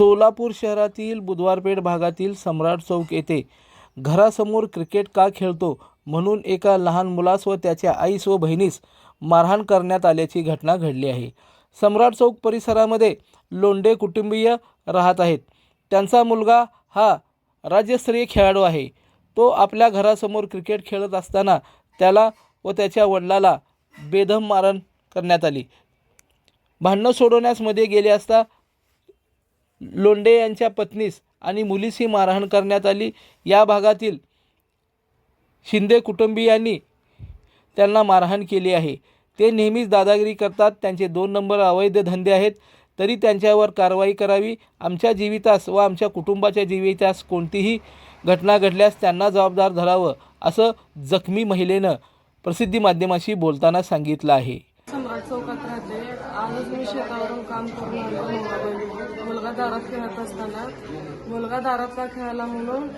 सोलापूर शहरातील बुधवारपेठ भागातील सम्राट चौक येथे घरासमोर क्रिकेट का खेळतो म्हणून एका लहान मुलास व त्याच्या आईस व बहिणीस मारहाण करण्यात आल्याची घटना घडली आहे. सम्राट चौक परिसरामध्ये लोंढे कुटुंबीय राहत आहेत. त्यांचा मुलगा हा राज्यस्तरीय खेळाडू आहे. तो आपल्या घरासमोर क्रिकेट खेळत असताना त्याला व त्याच्या वडिलाला बेदम मारण करण्यात आली. भांडणं सोडवण्यासमध्ये गेले असता लोंडे यांच्या पत्नीस आणि मुलीसही मारहाण करण्यात आली. या भागातील शिंदे कुटुंबियांनी त्यांना मारहाण केली आहे. ते नेहमीच दादागिरी करतात. त्यांचे दोन नंबर अवैध धंदे आहेत. तरी त्यांच्यावर कारवाई करावी. आमच्या जीवितास व आमच्या कुटुंबाच्या जीवितास कोणतीही घटना घडल्यास त्यांना जबाबदार धरावं असं जखमी महिलेनं प्रसिद्धी माध्यमाशी बोलताना सांगितलं आहे. चौकात राहते. आजच मी शेतावरून काम करून आलो मुलगा मुलगा दारात खेळत असताना. मुलगा दारात का खेळायला म्हणून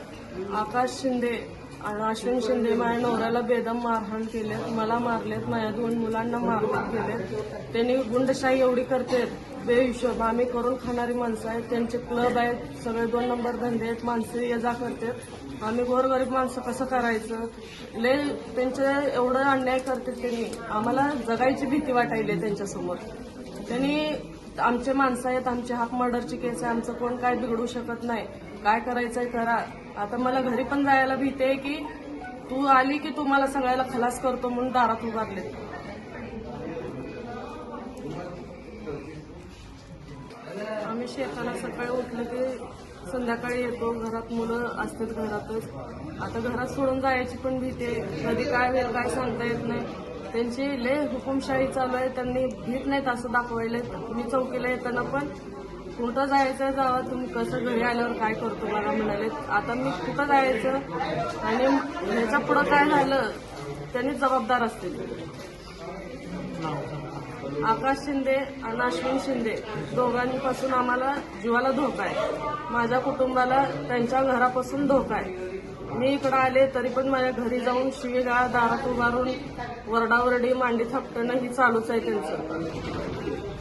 आकाश शिंदे आणि अश्विन शिंदे माझ्या नवऱ्याला बेदम मारहाण केलेत. मला मारलेत माझ्या दोन मुलांना मारहाण केलेत. त्यांनी गुंडशाही एवढी करतेत. बेहिशोब आम्ही करून खाणारी माणसं आहेत. त्यांचे क्लब आहेत. सगळे दोन नंबर धंदे आहेत. माणसं ये जा करतात. आम्ही गोरगरीब माणसं कसं करायचं? ले त्यांचे एवढं अन्याय करतात त्यांनी. आम्हाला जगायची भीती वाटायली त्यांच्यासमोर. त्यांनी आमचे माणसं आहेत. आमचे हाफ मर्डरची केस आहे. आमचं कोण काय बिघडू शकत नाही. काय करायचंय करा. आता मला घरी पण जायला भीती आहे की तू आली की तू मला सगळ्याला खलास करतो म्हणून दारात उभारले आम्ही शेताला सकाळी उठलं की संध्याकाळी येतो. घरात मुलं असतात घरातच. आता घरात सोडून जायची पण भीती आहे. कधी काय होईल काय सांगता येत नाही. त्यांची लय हुकुमशाही चालू आहे. त्यांनी भीत नाहीत असं दाखवायला मी चौकीला येताना पण कुठं जायचं जावा? तुम्ही कसं घरी आल्यावर काय करतो बघा म्हणाले. आता मी कुठं जायचं? आणि ह्याच्या पुढं काय झालं? त्यांनी जबाबदार असतील. आकाश शिंदे आणि अश्विन शिंदे दोघांपासून आम्हाला जीवाला धोका आहे. माझ्या कुटुंबाला त्यांच्या घरापासून धोका आहे. मी इकडं आले तरी पण माझ्या घरी जाऊन शिवेगाळ दारात उभारून वरडावरडी मांडी थापटणं ही चालूच आहे त्यांचं.